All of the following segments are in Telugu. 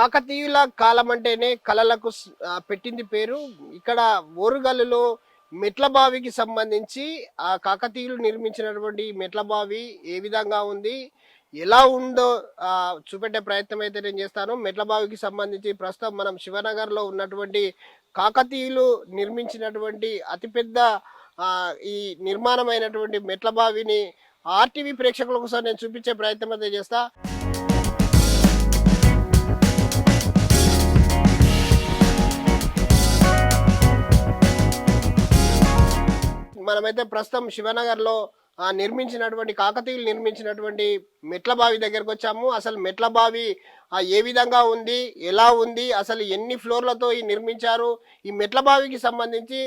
కాకతీయుల కాలం అంటేనే కళలకు పెట్టింది పేరు. ఇక్కడ ఓరుగల్లులో మెట్ల బావికి సంబంధించి ఆ కాకతీయులు నిర్మించినటువంటి మెట్ల బావి ఏ విధంగా ఉంది ఎలా ఉందో చూపెట్టే ప్రయత్నం అయితే నేను చేస్తాను. మెట్ల బావికి సంబంధించి ప్రస్తుతం మనం శివనగర్లో ఉన్నటువంటి కాకతీయులు నిర్మించినటువంటి అతిపెద్ద ఈ నిర్మాణమైనటువంటి మెట్ల బావిని ఆర్టీవీ ప్రేక్షకుల కోసం నేను చూపించే ప్రయత్నం అయితే చేస్తాను మనమైతే ప్రస్తుతం శివనగర్లో నిర్మించినటువంటి కాకతీయులు నిర్మించినటువంటి మెట్ల బావి దగ్గరకు వచ్చాము. అసలు మెట్ల బావి ఏ విధంగా ఉంది ఎలా ఉంది అసలు ఎన్ని ఫ్లోర్లతో ఈ నిర్మించారు ఈ మెట్ల బావికి సంబంధించి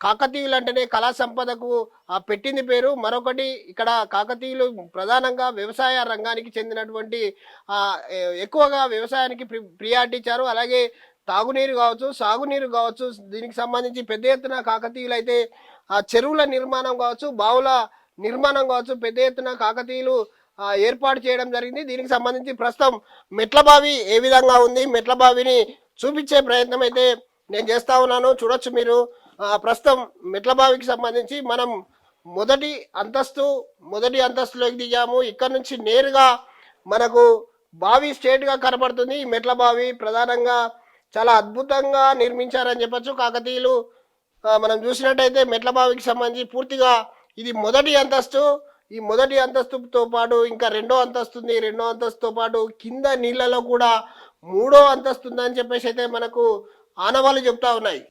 కాకతీయులు అంటేనే కళా సంపదకు ఆ, పెట్టింది పేరు. మరొకటి ఇక్కడ కాకతీయులు ప్రధానంగా వ్యవసాయ రంగానికి చెందినటువంటి ఎక్కువగా వ్యవసాయానికి ప్రి ప్రియారిటీ ఇచ్చారు. అలాగే తాగునీరు కావచ్చు సాగునీరు కావచ్చు దీనికి సంబంధించి పెద్ద ఎత్తున కాకతీయులు అయితే ఆ చెరువుల నిర్మాణం కావచ్చు బావుల నిర్మాణం కావచ్చు పెద్ద ఎత్తున కాకతీయులు ఏర్పాటు చేయడం జరిగింది. దీనికి సంబంధించి ప్రస్తుతం మెట్ల బావి ఏ విధంగా ఉంది మెట్ల బావిని చూపించే ప్రయత్నం అయితే నేను చేస్తా ఉన్నాను. చూడొచ్చు మీరు. ప్రస్తుతం మెట్ల బావికి సంబంధించి మనం మొదటి అంతస్తు మొదటి అంతస్తులోకి దిగాము. ఇక్కడ నుంచి నేరుగా మనకు బావి స్ట్రేట్గా కనపడుతుంది. కనబడుతుంది ఈ మెట్ల బావి ప్రధానంగా చాలా అద్భుతంగా నిర్మించారని చెప్పొచ్చు. కాకతీయులు మనం చూసినట్టయితే మెట్ల బావికి సంబంధించి పూర్తిగా ఇది మొదటి అంతస్తు. ఈ మొదటి అంతస్తుతో పాటు ఇంకా రెండో అంతస్తు ఉంది. రెండో అంతస్తుతో పాటు కింద నీళ్ళలో కూడా మూడో అంతస్తు ఉందని చెప్పేసి అయితే మనకు ఆనవాళ్ళు చెప్తా ఉన్నాయి.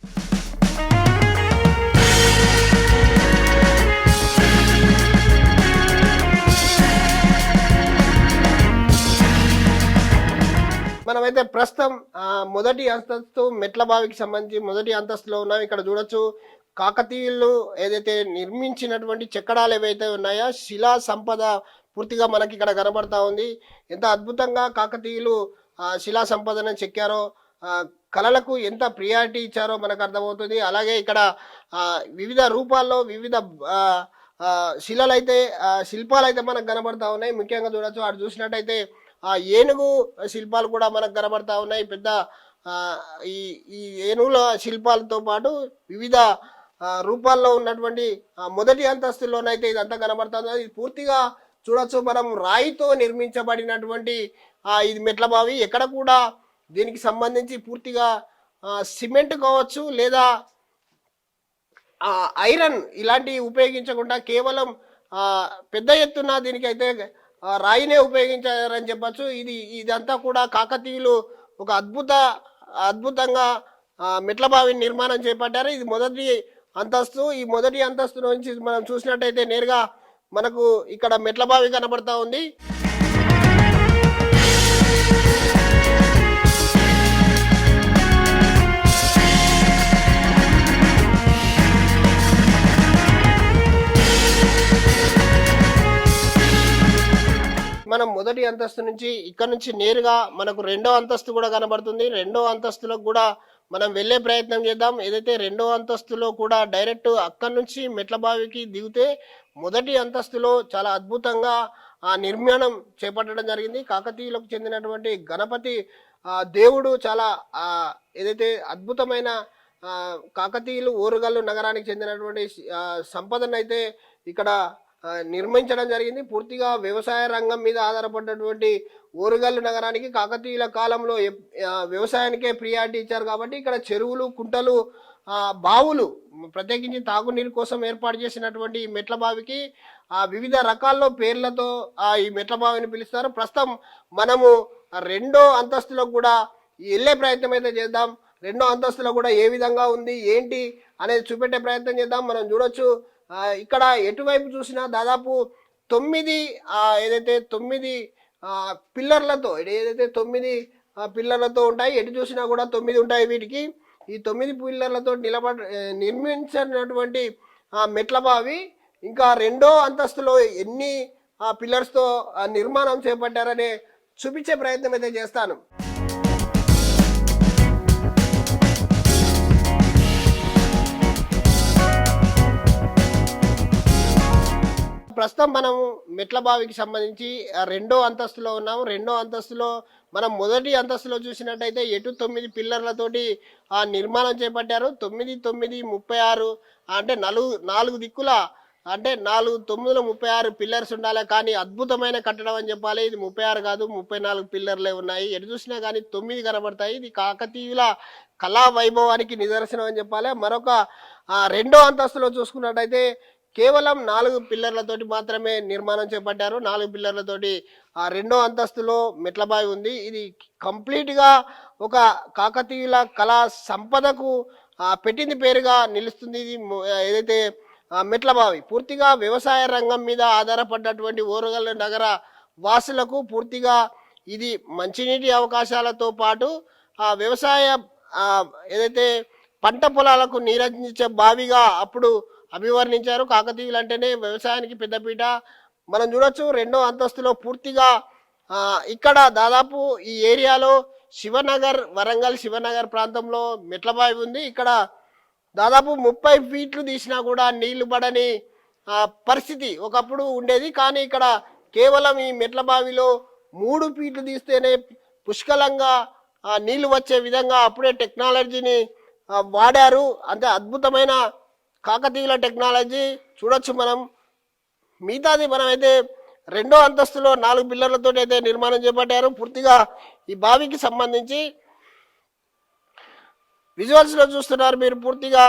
మనమైతే ప్రస్తుతం మొదటి అంతస్తు మెట్ల బావికి సంబంధించి మొదటి అంతస్తులో ఉన్నాం. ఇక్కడ చూడొచ్చు కాకతీయులు ఏదైతే నిర్మించినటువంటి చెక్కడాలు ఏవైతే ఉన్నాయో శిలా సంపద పూర్తిగా మనకి ఇక్కడ కనబడతా ఉంది. ఎంత అద్భుతంగా కాకతీయులు శిలా సంపదను చెక్కారో కళలకు ఎంత ప్రియారిటీ ఇచ్చారో మనకు అర్థమవుతుంది. అలాగే ఇక్కడ వివిధ రూపాల్లో వివిధ శిలలైతే శిల్పాలు అయితే మనకు కనబడతా ఉన్నాయి. ముఖ్యంగా చూడొచ్చు అటు చూసినట్టయితే ఆ ఏనుగు శిల్పాలు కూడా మనకు కనబడతా ఉన్నాయి. పెద్ద ఈ ఈ ఏనుగుల శిల్పాలతో పాటు వివిధ రూపాల్లో ఉన్నటువంటి మొదటి అంతస్తులోనైతే ఇదంతా కనబడుతుంది. ఇది పూర్తిగా చూడొచ్చు. మనం రాయితో నిర్మించబడినటువంటి ఆ, ఇది మెట్ల బావి. ఎక్కడ కూడా దీనికి సంబంధించి పూర్తిగా సిమెంట్ కావచ్చు లేదా ఐరన్ ఇలాంటివి ఉపయోగించకుండా కేవలం పెద్ద ఎత్తున దీనికైతే రాయినే ఉపయోగించారని చెప్పచ్చు. ఇది ఇదంతా కూడా కాకతీయులు ఒక అద్భుత అద్భుతంగా ఆ, మెట్ల బావిని నిర్మాణం చేపట్టారు. ఇది మొదటి అంతస్తు. ఈ మొదటి అంతస్తు నుంచి మనం చూసినట్టయితే నేరుగా మనకు ఇక్కడ మెట్ల బావి కనబడతా ఉంది. మనం మొదటి అంతస్తు నుంచి ఇక్కడ నుంచి నేరుగా మనకు రెండో అంతస్తు కూడా కనబడుతుంది. రెండో అంతస్తులో కూడా మనం వెళ్ళే ప్రయత్నం చేద్దాం. ఏదైతే రెండో అంతస్తులో కూడా డైరెక్ట్ అక్కడి నుంచి మెట్ల బావికి దిగితే మొదటి అంతస్తులో చాలా అద్భుతంగా ఆ నిర్మాణం చేపట్టడం జరిగింది. కాకతీయులకు చెందినటువంటి గణపతి దేవుడు చాలా ఏదైతే అద్భుతమైన కాకతీయులు ఓరుగల్లు నగరానికి చెందినటువంటి సంపదనైతే ఇక్కడ నిర్మించడం జరిగింది. పూర్తిగా వ్యవసాయ రంగం మీద ఆధారపడినటువంటి ఓరుగల్లు నగరానికి కాకతీయుల కాలంలో వ్యవసాయానికే ప్రియారిటీ ఇచ్చారు కాబట్టి ఇక్కడ చెరువులు కుంటలు బావులు ప్రత్యేకించి తాగునీరు కోసం ఏర్పాటు చేసినటువంటి ఈ మెట్ల బావికి ఆ వివిధ రకాల్లో పేర్లతో ఆ ఈ మెట్ల బావిని పిలుస్తారు. ప్రస్తుతం మనము రెండో అంతస్తులో కూడా వెళ్ళే ప్రయత్నం అయితే చేద్దాం. రెండో అంతస్తులో కూడా ఏ విధంగా ఉంది ఏంటి అనేది చూపెట్టే ప్రయత్నం చేద్దాం. మనం చూడొచ్చు. ఇక్కడ ఎటువైపు చూసినా దాదాపు తొమ్మిది ఏదైతే తొమ్మిది పిల్లర్లతో ఏదైతే తొమ్మిది పిల్లర్లతో ఉంటాయి ఎటు చూసినా కూడా తొమ్మిది ఉంటాయి వీటికి. ఈ తొమ్మిది పిల్లర్లతో నిలబడ నిర్మించినటువంటి మెట్ల బావి ఇంకా రెండో అంతస్తులో ఎన్ని ఆ, పిల్లర్స్తో నిర్మాణం చేపట్టారనే చూపించే ప్రయత్నం అయితే చేస్తాను. ప్రస్తుతం మనం మెట్ల బావికి సంబంధించి రెండో అంతస్తులో ఉన్నాము. రెండో అంతస్తులో మనం మొదటి అంతస్తులో చూసినట్టయితే ఎటు తొమ్మిది పిల్లర్లతోటి ఆ నిర్మాణం చేపట్టారు. తొమ్మిది తొమ్మిది ముప్పై ఆరు అంటే నలుగు నాలుగు దిక్కుల అంటే నాలుగు తొమ్మిదిలో ముప్పై ఆరు పిల్లర్స్ ఉండాలి. కానీ అద్భుతమైన కట్టడం అని చెప్పాలి. ఇది ముప్పై ఆరు కాదు ముప్పై నాలుగు పిల్లర్లే ఉన్నాయి. ఎటు చూసినా కానీ తొమ్మిది కనబడతాయి. ఇది కాకతీయుల కళా వైభవానికి నిదర్శనం అని చెప్పాలి. మరొక రెండో అంతస్తులో చూసుకున్నట్టయితే కేవలం నాలుగు పిల్లర్లతోటి మాత్రమే నిర్మాణం చేపట్టారు. నాలుగు పిల్లర్లతోటి ఆ రెండో అంతస్తులో మెట్లబావి ఉంది. ఇది కంప్లీట్గా ఒక కాకతీయుల కళా సంపదకు పెట్టింది పేరుగా నిలుస్తుంది ఇది. ఏదైతే మెట్లబావి. పూర్తిగా వ్యవసాయ రంగం మీద ఆధారపడ్డటువంటి ఓరుగల్ల నగర వాసులకు పూర్తిగా ఇది మంచినీటి అవకాశాలతో పాటు ఆ వ్యవసాయ ఏదైతే పంట పొలాలకు నీరందించే బావిగా అప్పుడు అభివర్ణించారు. కాకతీయులు అంటేనే వ్యవసాయానికి పెద్దపీట. మనం చూడొచ్చు రెండో అంతస్తులో పూర్తిగా ఇక్కడ దాదాపు ఈ ఏరియాలో శివనగర్ వరంగల్ శివనగర్ ప్రాంతంలో మెట్లబావి ఉంది. ఇక్కడ దాదాపు ముప్పై ఫీట్లు తీసినా కూడా నీళ్ళు పడని పరిస్థితి ఒకప్పుడు ఉండేది. కానీ ఇక్కడ కేవలం ఈ మెట్ల బావిలో మూడు ఫీట్లు తీస్తేనే పుష్కలంగా నీళ్ళు వచ్చే విధంగా అప్పుడే టెక్నాలజీని వాడారు. అంటే అద్భుతమైన కాకతీయుల టెక్నాలజీ చూడొచ్చు మనం. మిగతాది మనం అయితే రెండో అంతస్తులో నాలుగు పిల్లర్లతో అయితే నిర్మాణం చేపట్టారు. పూర్తిగా ఈ బావికి సంబంధించి విజువల్స్లో చూస్తున్నారు మీరు. పూర్తిగా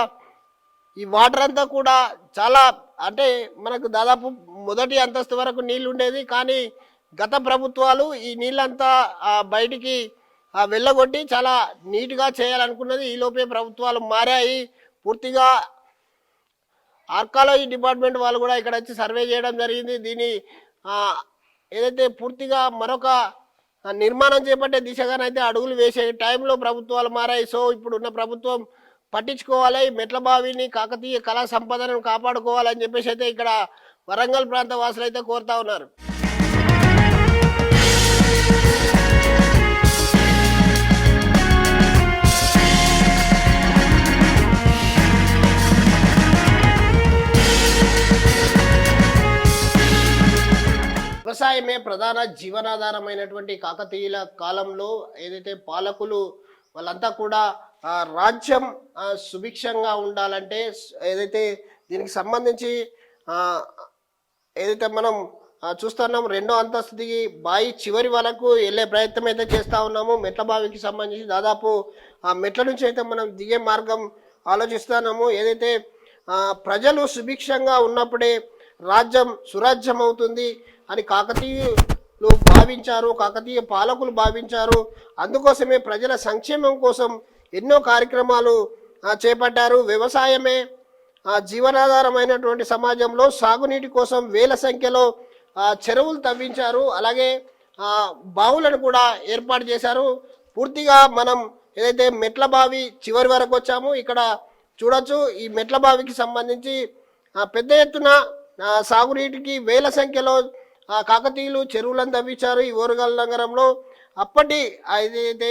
ఈ వాటర్ అంతా కూడా చాలా అంటే మనకు దాదాపు మొదటి అంతస్తు వరకు నీళ్ళు ఉండేది. కానీ గత ప్రభుత్వాలు ఈ నీళ్ళంతా బయటికి వెళ్ళగొట్టి చాలా నీట్గా చేయాలనుకున్నది. ఈ లోపే ప్రభుత్వాలు మారాయి. పూర్తిగా ఆర్కాలజీ డిపార్ట్మెంట్ వాళ్ళు కూడా ఇక్కడ వచ్చి సర్వే చేయడం జరిగింది. దీని ఏదైతే పూర్తిగా మరొక నిర్మాణం చేపట్టే దిశగానైతే అడుగులు వేసే టైంలో ప్రభుత్వాలు మారాయి. సో ఇప్పుడున్న ప్రభుత్వం పట్టించుకోవాలి. మెట్లబావిని మెట్ల బావిని కాకతీయ కళా సంపదను కాపాడుకోవాలని చెప్పేసి అయితే ఇక్కడ వరంగల్ ప్రాంత వాసులు అయితే కోరుతా ఉన్నారు. వ్యవసాయమే ప్రధాన జీవనాధారమైనటువంటి కాకతీయుల కాలంలో ఏదైతే పాలకులు వాళ్ళంతా కూడా రాజ్యం సుభిక్షంగా ఉండాలంటే ఏదైతే దీనికి సంబంధించి ఏదైతే మనం చూస్తున్నాం రెండో అంతస్తు బాయి బావి చివరి వరకు వెళ్ళే ప్రయత్నం అయితే చేస్తూ ఉన్నాము. మెట్ల బావికి సంబంధించి దాదాపు ఆ మెట్ల నుంచి అయితే మనం దిగే మార్గం ఆలోచిస్తున్నాము. ఏదైతే ప్రజలు సుభిక్షంగా ఉన్నప్పుడే రాజ్యం సురాజ్యం అవుతుంది అని కాకతీయులు భావించారు కాకతీయ పాలకులు భావించారు. అందుకోసమే ప్రజల సంక్షేమం కోసం ఎన్నో కార్యక్రమాలు చేపట్టారు. వ్యవసాయమే జీవనాధారమైనటువంటి సమాజంలో సాగునీటి కోసం వేల సంఖ్యలో చెరువులు తవ్వించారు. అలాగే బావులను కూడా ఏర్పాటు చేశారు. పూర్తిగా మనం ఏదైతే మెట్ల బావి చివరి వరకు వచ్చామో ఇక్కడ చూడొచ్చు. ఈ మెట్ల బావికి సంబంధించి పెద్ద ఎత్తున సాగునీటికి వేల సంఖ్యలో ఆ, కాకతీయులు చెరువులను తవ్వించారు ఈ ఓరుగల్ నగరంలో అప్పటి ఏదైతే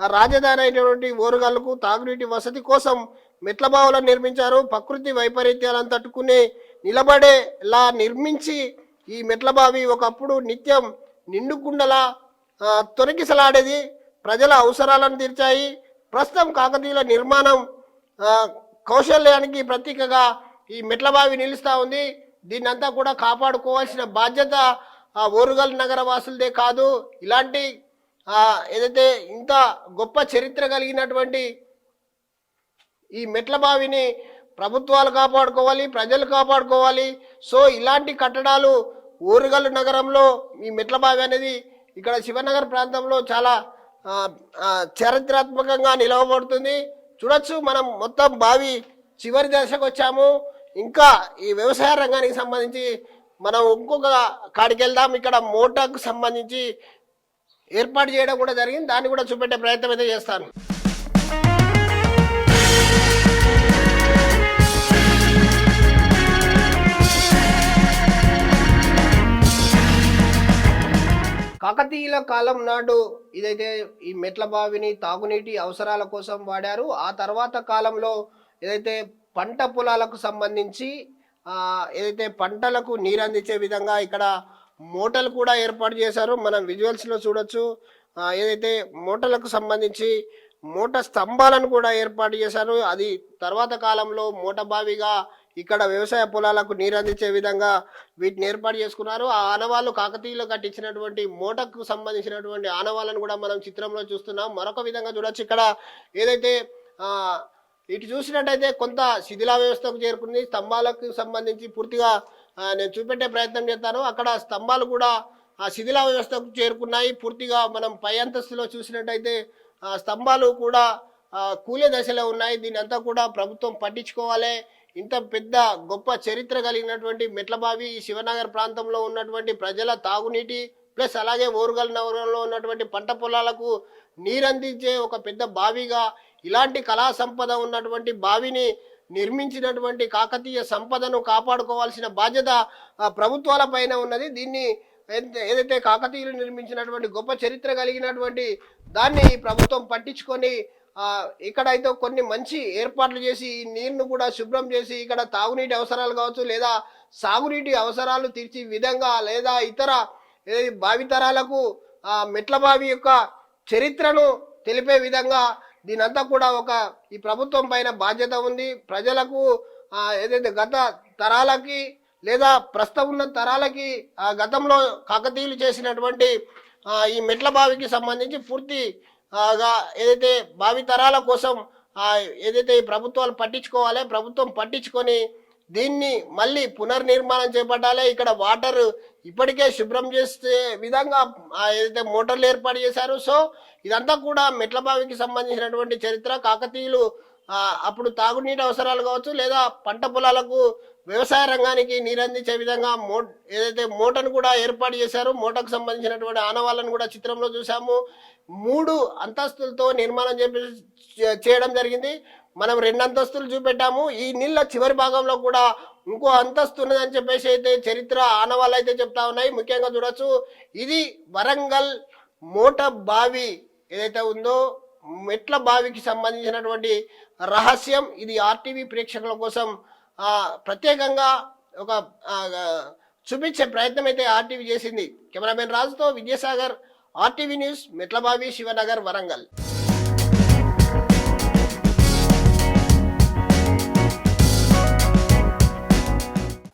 రాజధాని అయినటువంటి ఓరుగల్లకు తాగునీటి వసతి కోసం మెట్ల బావులను నిర్మించారు. ప్రకృతి వైపరీత్యాలను తట్టుకునే నిలబడేలా నిర్మించి ఈ మెట్ల బావి ఒకప్పుడు నిత్యం నిండుకుండలా తొలగిసలాడేది ప్రజల అవసరాలను తీర్చాయి. ప్రస్తుతం కాకతీయుల నిర్మాణం కౌశల్యానికి ప్రతీకగా ఈ మెట్ల బావి నిలుస్తూ ఉంది. దీన్నంతా కూడా కాపాడుకోవాల్సిన బాధ్యత ఆ ఓరుగల్ నగర వాసులదే కాదు. ఇలాంటి ఏదైతే ఇంత గొప్ప చరిత్ర కలిగినటువంటి ఈ మెట్ల బావిని ప్రభుత్వాలు కాపాడుకోవాలి ప్రజలు కాపాడుకోవాలి. సో ఇలాంటి కట్టడాలు ఓరుగల్ నగరంలో ఈ మెట్ల బావి అనేది ఇక్కడ శివనగర్ ప్రాంతంలో చాలా చరిత్రాత్మకంగా నిలవబడుతుంది. చూడొచ్చు మనం మొత్తం బావి చివరి దశకు వచ్చాము ఇంకా ఈ వ్యవసాయ రంగానికి సంబంధించి మనం ఇంకొక కాడికి వెళ్దాం. ఇక్కడ మోటార్కు సంబంధించి ఏర్పాటు చేయడం కూడా జరిగింది. దాన్ని కూడా చూపెట్టే ప్రయత్నం అయితే చేస్తాను. కాకతీయుల కాలం నాడు ఇదైతే ఈ మెట్ల బావిని తాగునీటి అవసరాల కోసం వాడారు. ఆ తర్వాత కాలంలో ఏదైతే పంట పొలాలకు సంబంధించి ఏదైతే పంటలకు నీరు అందించే విధంగా ఇక్కడ మోటలు కూడా ఏర్పాటు చేశారు. మనం విజువల్స్లో చూడొచ్చు. ఏదైతే మోటలకు సంబంధించి మూట స్తంభాలను కూడా ఏర్పాటు చేశారు. అది తర్వాత కాలంలో మూట బావిగా ఇక్కడ వ్యవసాయ పొలాలకు నీరు అందించే విధంగా వీటిని ఏర్పాటు చేసుకున్నారు. ఆ ఆనవాళ్ళు కాకతీయులు కట్టించినటువంటి మూటకు సంబంధించినటువంటి ఆనవాళ్ళను కూడా మనం చిత్రంలో చూస్తున్నాం. మరొక విధంగా చూడొచ్చు. ఇక్కడ ఏదైతే ఇటు చూసినట్టయితే కొంత శిథిలా వ్యవస్థకు చేరుకుంది. స్తంభాలకు సంబంధించి పూర్తిగా నేను చూపెట్టే ప్రయత్నం చేస్తాను. అక్కడ స్తంభాలు కూడా ఆ శిథిలా వ్యవస్థకు చేరుకున్నాయి. పూర్తిగా మనం పై అంతస్తులో చూసినట్టయితే ఆ స్తంభాలు కూడా కూలే దశలో ఉన్నాయి. దీని అంతా కూడా ప్రభుత్వం పట్టించుకోవాలి. ఇంత పెద్ద గొప్ప చరిత్ర కలిగినటువంటి మెట్లబావి ఈ శివనగర్ ప్రాంతంలో ఉన్నటువంటి ప్రజల తాగునీటి ప్లస్ అలాగే ఓరుగల్ నగరంలో ఉన్నటువంటి పంట పొలాలకు నీరందించే ఒక పెద్ద బావిగా ఇలాంటి కళా సంపద ఉన్నటువంటి బావిని నిర్మించినటువంటి కాకతీయ సంపదను కాపాడుకోవాల్సిన బాధ్యత ప్రభుత్వాల పైన ఉన్నది. దీన్ని ఏదైతే- కాకతీయులు నిర్మించినటువంటి గొప్ప చరిత్ర కలిగినటువంటి దాన్ని ఈ ప్రభుత్వం పట్టించుకొని ఇక్కడైతే కొన్ని మంచి ఏర్పాట్లు చేసి ఈ నీరును కూడా శుభ్రం చేసి ఇక్కడ తాగునీటి అవసరాలు కావచ్చు లేదా సాగునీటి అవసరాలు తీర్చి విధంగా లేదా ఇతర భావితరాలకు మెట్ల బావి యొక్క చరిత్రను తెలిపే విధంగా దీనంతా కూడా ఒక ఈ ప్రభుత్వం పైన బాధ్యత ఉంది. ప్రజలకు ఏదైతే గత తరాలకి లేదా ప్రస్తుతం ఉన్న తరాలకి ఆ గతంలో కాకతీయులు చేసినటువంటి ఈ మెట్ల బావికి సంబంధించి పూర్తిగా ఏదైతే బావి తరాల కోసం ఏదైతే ఈ ప్రభుత్వాలు పట్టించుకోవాలి ప్రభుత్వం పట్టించుకొని దీన్ని మళ్ళీ పునర్నిర్మాణం చేపట్టాలి. ఇక్కడ వాటర్ ఇప్పటికే శుభ్రం చేసే విధంగా ఏదైతే మోటార్లు ఏర్పాటు చేశారు సో ఇదంతా కూడా మెట్లబావికి సంబంధించినటువంటి చరిత్ర కాకతీయులు అప్పుడు తాగునీటి అవసరాలు కావచ్చు లేదా పంట పొలాలకు వ్యవసాయ రంగానికి నీరందించే విధంగా మో ఏదైతే మోటార్ను కూడా ఏర్పాటు చేశారు మోటార్కు సంబంధించినటువంటి ఆనవాళ్ళను కూడా చిత్రంలో చూసాము మూడు అంతస్తులతో నిర్మాణం చేపి చే- చేయడం జరిగింది. మనం రెండు అంతస్తులు చూపెట్టాము. ఈ నీళ్ళ చివరి భాగంలో కూడా ఇంకో అంతస్తు ఉన్నదని చెప్పేసి అయితే చరిత్ర ఆనవాళ్ళు అయితే చెప్తా ఉన్నాయి. ముఖ్యంగా చూడొచ్చు ఇది వరంగల్ మోట బావి ఏదైతే ఉందో మెట్ల బావికి సంబంధించినటువంటి రహస్యం. ఇది ఆర్టీవీ ప్రేక్షకుల కోసం ప్రత్యేకంగా ఒక చూపించే ప్రయత్నం అయితే ఆర్టీవీ చేసింది. కెమెరామెన్ రాజుతో విద్యాసాగర్ ఆర్టీవీ న్యూస్ మెట్లబావి శివనగర్ వరంగల్.